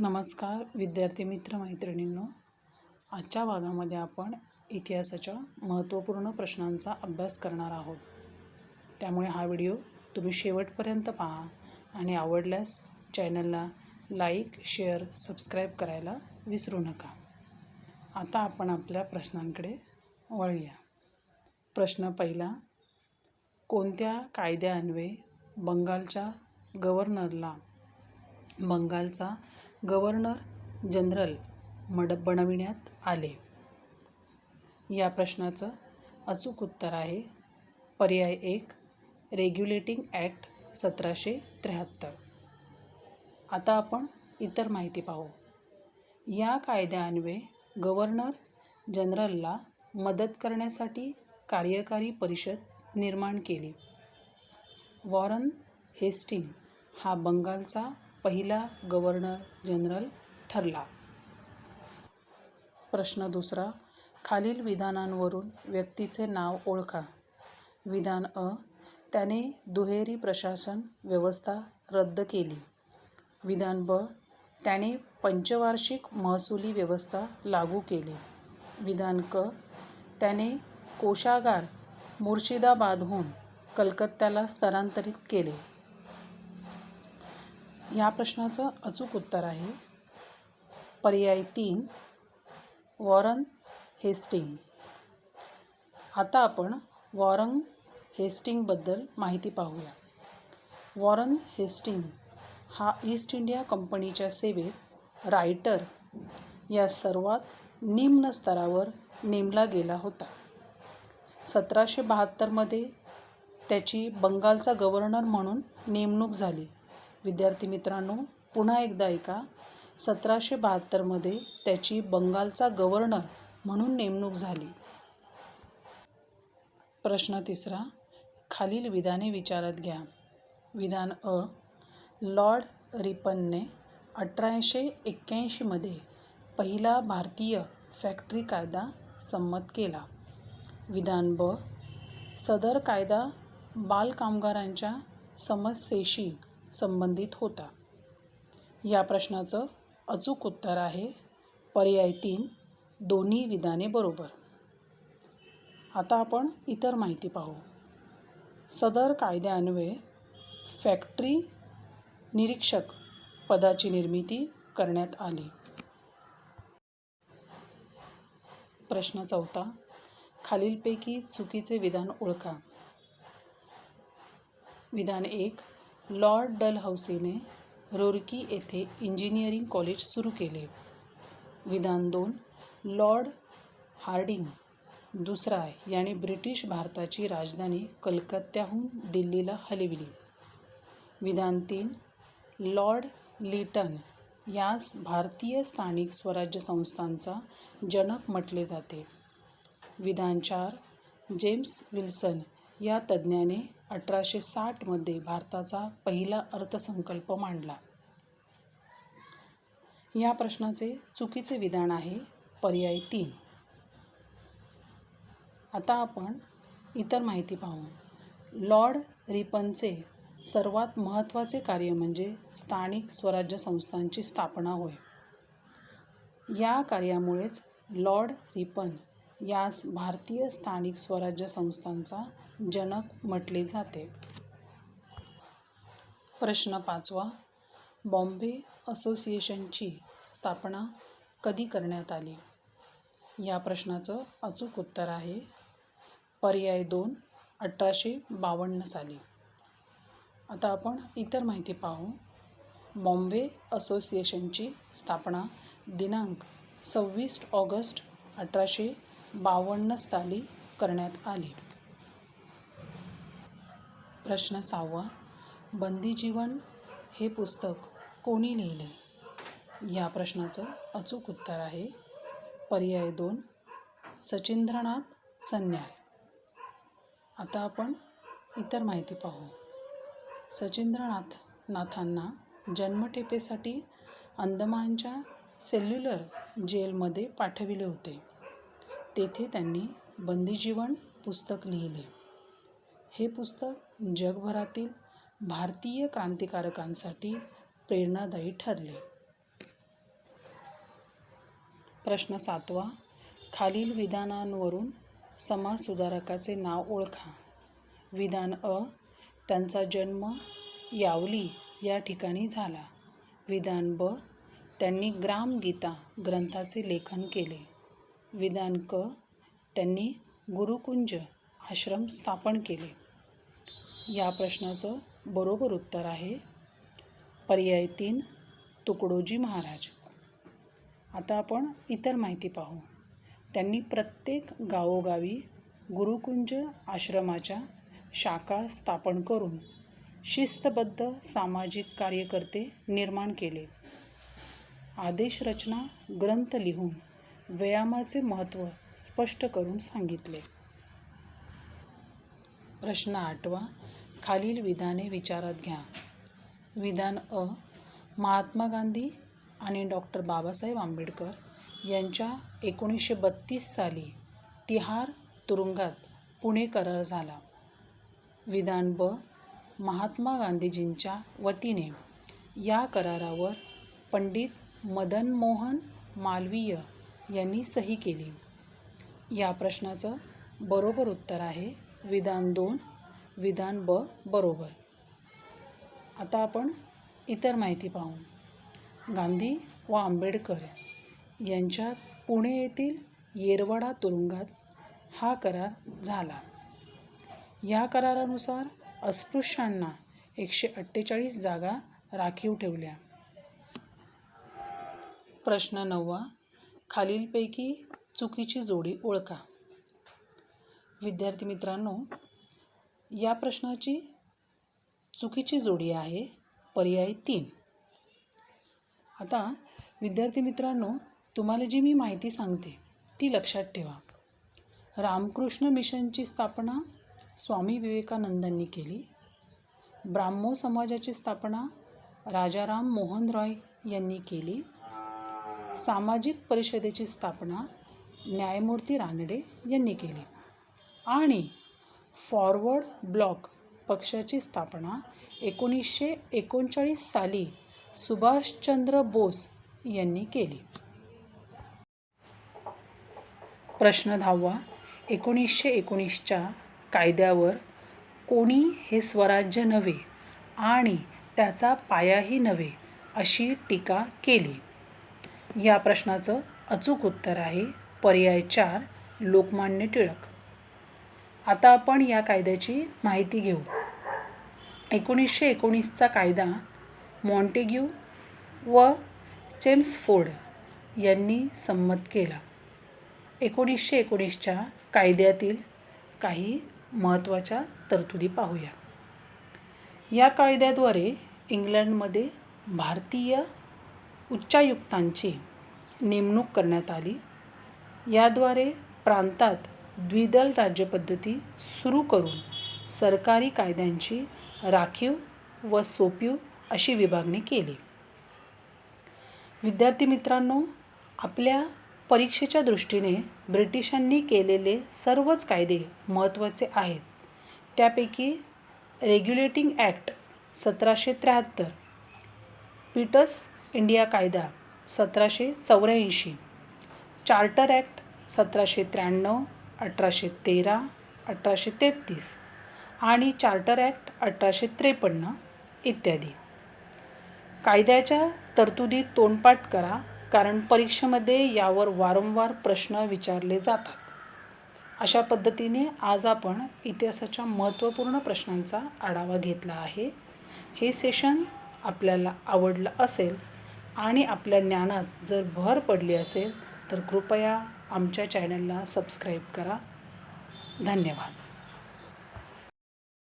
नमस्कार विद्यार्थी मित्र मैत्रिणींनो. आजच्या भागामध्ये आपण इतिहासाच्या महत्त्वपूर्ण प्रश्नांचा अभ्यास करणार आहोत. त्यामुळे हा व्हिडिओ तुम्ही शेवटपर्यंत पहा आणि आवडल्यास चॅनलला लाईक शेअर सबस्क्राईब करायला विसरू नका. आता आपण आपल्या प्रश्नांकडे वळूया. प्रश्न पहिला कोणत्या कायद्यान्वये बंगालच्या गव्हर्नरला बंगालचा गव्हर्नर जनरल मड बनविण्यात आले. या प्रश्नाचं अचूक उत्तर आहे. पर्याय एक रेग्युलेटिंग ॲक्ट सतराशे त्र्याहत्तर. आता आपण इतर माहिती पाहू. या कायद्यान्वये गव्हर्नर जनरलला मदत करण्यासाठी कार्यकारी परिषद निर्माण केली. वॉरन हेस्टिंग हा बंगालचा पहिला गव्हर्नर जनरल ठरला. प्रश्न दुसरा खालील विधानांवरून व्यक्तीचे नाव ओळखा. विधान अ त्याने दुहेरी प्रशासन व्यवस्था रद्द केली. विधान ब त्याने पंचवार्षिक महसुली व्यवस्था लागू केली. विधान क त्याने कोशागार मुर्शिदाबादहून कलकत्त्याला स्थलांतरित केले. या प्रश्नाचं अचूक उत्तर आहे. पर्याय तीन वॉरन हेस्टिंग. आता आपण वॉरन हेस्टिंगबद्दल माहिती पाहूया. वॉरन हेस्टिंग हा ईस्ट इंडिया कंपनीच्या सेवेत रायटर या सर्वात निम्न स्तरावर नेमला गेला होता. सतराशे बहात्तरमध्ये त्याची बंगालचा गव्हर्नर म्हणून नेमणूक झाली. विद्यार्थी मित्रांनो पुन्हा एकदा ऐका. सतराशे बहात्तरमध्ये त्याची बंगालचा गव्हर्नर म्हणून नेमणूक झाली. प्रश्न तिसरा खालील विधाने विचारात घ्या. विधान अ लॉर्ड रिपनने अठराशे एक्क्याऐंशीमध्ये पहिला भारतीय फॅक्टरी कायदा संमत केला. विधान ब सदर कायदा बालकामगारांच्या समस्येशी संबंधित होता. या प्रश्नाचं अचूक उत्तर आहे पर्याय तीन दोन्ही विधाने बरोबर. आता आपण इतर माहिती पाहू. सदर कायद्यान्वये फॅक्टरी निरीक्षक पदाची निर्मिती करण्यात आली. प्रश्न चौथा खालीलपैकी चुकीचे विधान ओळखा. विधान एक लॉर्ड डलहौसीने रोरकी येथे इंजिनिअरिंग कॉलेज सुरू केले. विधान दोन लॉर्ड हार्डिंग दुसरा याने ब्रिटिश भारताची राजधानी कलकत्त्याहून दिल्लीला हलविली. विधान तीन लॉर्ड लिटन यास भारतीय स्थानिक स्वराज्य संस्थांचा जनक म्हटले जाते. विधान चार जेम्स विल्सन या तज्ज्ञाने अठराशे साठमध्ये भारताचा पहिला अर्थसंकल्प मांडला. या प्रश्नाचे चुकीचे विधान आहे पर्याय तीन. आता आपण इतर माहिती पाहू. लॉर्ड रिपनचे सर्वात महत्त्वाचे कार्य म्हणजे स्थानिक स्वराज्य संस्थांची स्थापना होय. या कार्यामुळेच लॉर्ड रिपन यास भारतीय स्थानिक स्वराज्य संस्थांचा जनक म्हटले जाते. प्रश्न पाचवा. बॉम्बे असोसिएशनची स्थापना कधी करण्यात आली? या प्रश्नाचं अचूक उत्तर आहे पर्याय दोन अठराशे बावन्न साली. आता आपण इतर माहिती पाहू. बॉम्बे असोसिएशनची स्थापना दिनांक सव्वीस ऑगस्ट अठराशे बावन्न साली करण्यात आली. प्रश्न सहावा बंदीजीवन हे पुस्तक कोणी लिहिले? या प्रश्नाचं अचूक उत्तर आहे पर्याय दोन सचिंद्रनाथ सन्याल. आता आपण इतर माहिती पाहू. सचिंद्रनाथ नाथांना जन्मठेपेसाठी अंदमानच्या सेल्युलर जेलमध्ये पाठविले होते. तेथे त्यांनी बंदीजीवन पुस्तक लिहिले. हे पुस्तक जगभरातील भारतीय क्रांतिकारकांसाठी प्रेरणादायी ठरले. प्रश्न सातवा खालील विधानांवरून समाजसुधारकाचे नाव ओळखा. विधान अ त्यांचा जन्म यावली या ठिकाणी झाला. विधान ब त्यांनी ग्रामगीता ग्रंथाचे लेखन केले. विधान क त्यांनी गुरुकुंज आश्रम स्थापन केले. या प्रश्नाचं बरोबर उत्तर आहे पर्याय तीन तुकडोजी महाराज. आता आपण इतर माहिती पाहू. त्यांनी प्रत्येक गावोगावी गुरुकुंज आश्रमाच्या शाखा स्थापन करून शिस्तबद्ध सामाजिक कार्यकर्ते निर्माण केले. आदेश रचना ग्रंथ लिहून व्यायामाचे महत्त्व स्पष्ट करून सांगितले. प्रश्न आठवा. खालील विधाने विचारात घ्या. विधान अ. महात्मा गांधी आणि डॉक्टर बाबासाहेब आंबेडकर यांच्या एकोणीसशे बत्तीस साली तिहार तुरुंगात पुणे करार झाला. विधान ब. महात्मा गांधीजींच्या वतीने या करारावर पंडित मदन मोहन मालवीय यांनी सही केली. या प्रश्नाचं बरोबर उत्तर आहे विधान दोन विधान ब बरोबर. आता आपण इतर माहिती पाहू. गांधी व आंबेडकर यांच्यात पुणे येथील येरवडा तुरुंगात हा करार झाला. या करारानुसार अस्पृश्यांना एकशे अठ्ठेचाळीस जागा राखीव ठेवल्या. प्रश्न नववा खालीलपैकी चुकीची जोडी ओळखा. विद्यार्थी मित्रांनो या प्रश्नाची चुकीची जोडी आहे पर्याय तीन. आता विद्यार्थी मित्रांनो तुम्हाला जी मी माहिती सांगते ती लक्षात ठेवा. रामकृष्ण मिशनची स्थापना स्वामी विवेकानंदांनी केली. ब्राह्मो समाजाची स्थापना राजाराम मोहन रॉय यांनी केली. सामाजिक परिषदेची स्थापना न्यायमूर्ती रानडे यांनी केली. आणि फॉरवर्ड ब्लॉक पक्षाची स्थापना एकोणीसशे एकोणचाळीस साली सुभाषचंद्र बोस यांनी केली. प्रश्न दहावा. एकोणीसशे एकोणीसच्या कायद्यावर कोणी हे स्वराज्य नव्हे आणि त्याचा पायाही नव्हे अशी टीका केली. या प्रश्नाचं अचूक उत्तर आहे पर्याय चार लोकमान्य टिळक. आता आपण या कायद्याची माहिती घेऊ. एकोणीसशे एकोणीसचा कायदा मॉन्टेग्यू व चेम्सफोर्ड यांनी संमत केला. एकोणीसशे एकोणीसच्या कायद्यातील काही महत्त्वाच्या तरतुदी पाहूया. या कायद्याद्वारे इंग्लंडमध्ये भारतीय उच्चायुक्तांची नेमणूक करण्यात आली. याद्वारे प्रांतात द्विदल राज्यपद्धती सुरू करून सरकारी कायद्यांची राखीव व सोपीव अशी विभागणी केली. विद्यार्थी मित्रांनो आपल्या परीक्षेच्या दृष्टीने ब्रिटिशांनी केलेले सर्वच कायदे महत्त्वाचे आहेत. त्यापैकी रेग्युलेटिंग ॲक्ट सतराशे त्र्याहत्तर पीटर्स इंडिया कायदा सतराशे चौऱ्याऐंशी चार्टर ॲक्ट सतराशे त्र्याण्णव अठराशे तेरा अठराशे तेहतीस आणि चार्टर ॲक्ट अठराशे त्रेपन्न इत्यादी. कायद्याच्या तरतुदी तोंडपाठ करा कारण परीक्षेमध्ये यावर वारंवार प्रश्न विचारले जातात. अशा पद्धतीने आज आपण इतिहासाच्या महत्त्वपूर्ण प्रश्नांचा आढावा घेतला आहे. हे सेशन आपल्याला आवडलं असेल आणि आपल्या ज्ञानात जर भर पडली असेल तर कृपया आमच्या चॅनलला सबस्क्राईब करा. धन्यवाद.